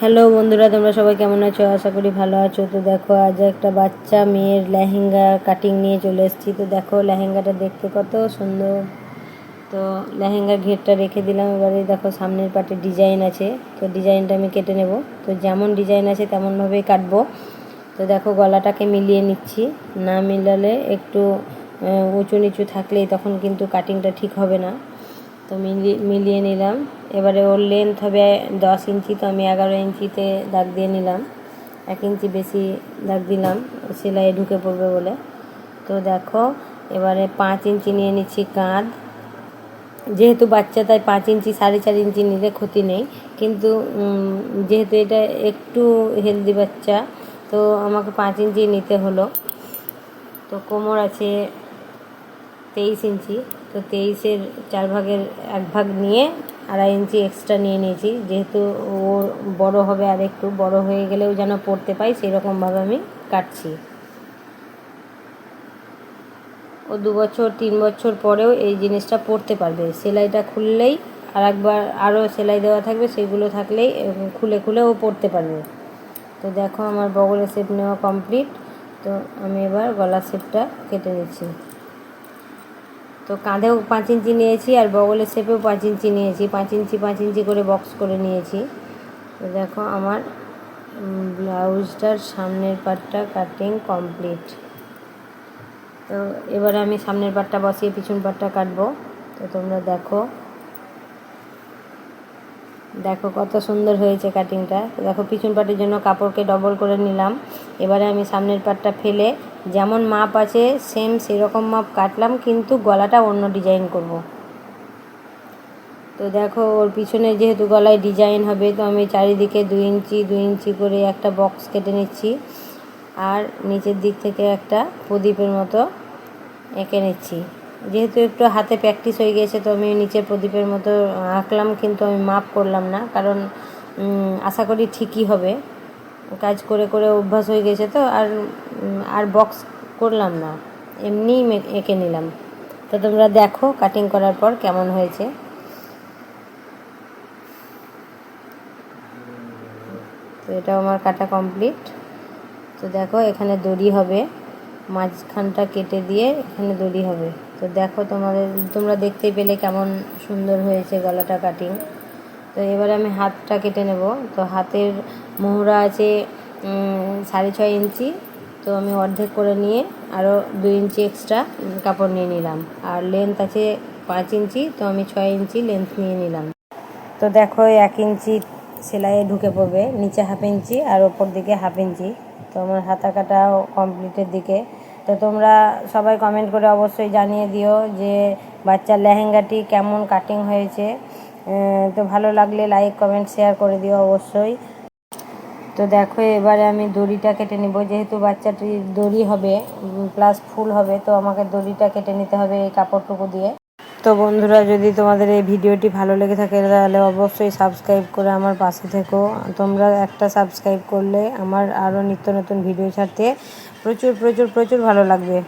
Hello বন্ধুরা, তোমরা সবাই কেমন আছো? আশা করি ভালো আছো। তো দেখো, আজ একটা বাচ্চা মেয়ের লেহেঙ্গা কাটিং নিয়ে চলে এসেছি। তো দেখো, লেহেঙ্গাটা দেখতে কত সুন্দর। তো লেহেঙ্গার ঘেরটা রেখে দিলাম। এবারে দেখো, সামনের পাটে ডিজাইন আছে। তো ডিজাইনটা আমি কেটে নেব। তো যেমন ডিজাইন আছে, তেমনভাবেই কাটবো। তো দেখো, গলাটাকে মিলিয়ে নিচ্ছি। না মিলালে একটু উঁচু নিচু থাকলেই তখন কিন্তু কাটিংটা ঠিক হবে না। তো মিলিয়ে নিলাম। এবারে ওর লেন্থ হবে দশ ইঞ্চি, তো আমি এগারো ইঞ্চিতে দাগ দিয়ে নিলাম। এক ইঞ্চি বেশি দাগ দিলাম সেলাই ঢুকে পড়বে বলে। তো দেখো, এবারে পাঁচ ইঞ্চি নিয়ে নিচ্ছি কাঁধ। যেহেতু বাচ্চা, তাই পাঁচ ইঞ্চি, সাড়ে চার ইঞ্চি নিলে ক্ষতি নেই। কিন্তু যেহেতু এটা একটু হেলদি বাচ্চা, তো আমাকে পাঁচ ইঞ্চি নিতে হলো। তো কোমর আছে তেইশ ইঞ্চি। তো তেইশের চার ভাগের এক ভাগ নিয়ে আড়াই ইঞ্চি এক্সট্রা নিয়ে নিয়েছি। যেহেতু ও বড় হবে আর একটু বড় হয়ে গেলেও যেন পড়তে পাই সেই রকমভাবে আমি কাটছি। ও দু বছর, তিন বছর পরেও এই জিনিসটা পড়তে পারবে। সেলাইটা খুললেই আর একবার আরও সেলাই দেওয়া থাকবে, সেগুলো থাকলেই খুলে খুলে ও পড়তে পারবে। তো দেখো আমার বগলের শেপ নেওয়া কমপ্লিট তো আমি এবার গলার শেপটা কেটে নিচ্ছি তো কাঁধেও পাঁচ ইঞ্চি নিয়েছি আর বগলের শেপেও পাঁচ ইঞ্চি নিয়েছি। পাঁচ ইঞ্চি পাঁচ ইঞ্চি করে বক্স করে নিয়েছি। তো দেখো আমার ব্লাউজটার সামনের পাটটা কাটিং কমপ্লিট। তো এবারে আমি সামনের পাটটা বসিয়ে পিছন পাটটা কাটবো। তো তোমরা দেখো দেখো কত সুন্দর হয়েছে কাটিংটা দেখো পিছন পাটের জন্য কাপড়কে ডবল করে নিলাম। এবারে আমি সামনের পাটটা ফেলে যেমন মাপ আছে সেম সেরকম মাপ কাটলাম, কিন্তু গলাটা অন্য ডিজাইন করব। তো দেখো, ওর পিছনে যেহেতু গলায় ডিজাইন হবে, তো আমি চারিদিকে দুই ইঞ্চি দুই ইঞ্চি করে একটা বক্স কেটে নিচ্ছি। আর নিচের দিক থেকে একটা প্রদীপের মতো এঁকে নিচ্ছি। যেহেতু একটু হাতে প্র্যাকটিস হয়ে গেছে তো আমি নিচের প্রদীপের মতো আঁকলাম, কিন্তু আমি মাপ করলাম না, কারণ আশা করি ঠিকই হবে। কাজ করে করে অভ্যাস হয়ে গেছে তো, আর আর বক্স করলাম না। এমনিই এঁকে নিলাম। তো তোমরা দেখো কাটিং করার পর কেমন হয়েছে। তো এটাও আমার কাটা কমপ্লিট তো দেখো এখানে দড়ি হবে। মাঝখানটা কেটে দিয়ে এখানে দড়ি হবে। তো দেখো তোমাদের, তোমরা দেখতেই পেলে কেমন সুন্দর হয়েছে গলাটা কাটিং তো এবারে আমি হাতটা কেটে নেব। তো হাতের মোহরা আছে সাড়ে ছয় ইঞ্চি। তো আমি অর্ধেক করে নিয়ে আরও দুই ইঞ্চি এক্সট্রা কাপড় নিয়ে নিলাম। আর লেন্থ আছে পাঁচ ইঞ্চি, তো আমি ছয় ইঞ্চি লেন্থ নিয়ে নিলাম। তো দেখো, এক ইঞ্চি সেলাইয়ে ঢুকে পড়বে, নিচে হাফ ইঞ্চি আর ওপর দিকে হাফ ইঞ্চি। তো আমার হাতা কাটাও কমপ্লিটের দিকে। তো তোমরা সবাই কমেন্ট করে অবশ্যই জানিয়ে দিও যে বাচ্চার লেহেঙ্গাটি কেমন কাটিং হয়েছে। তো ভালো লাগলে লাইক কমেন্ট শেয়ার করে দিও অবশ্যই। তো দেখো, এবারে আমি দড়িটা কেটে নিব। যেহেতু বাচ্চাটি দড়ি হবে প্লাস ফুল হবে, তো আমাকে দড়িটা কেটে নিতে হবে এই কাপড়টুকু দিয়ে। তো বন্ধুরা, যদি তোমাদের এই ভিডিওটি ভালো লেগে থাকে, তাহলে অবশ্যই সাবস্ক্রাইব করে আমার পাশে থেকো। তোমরা একটা সাবস্ক্রাইব করলে আমার আরও নিত্য নতুন ভিডিও ছাড়তে প্রচুর প্রচুর প্রচুর ভালো লাগবে।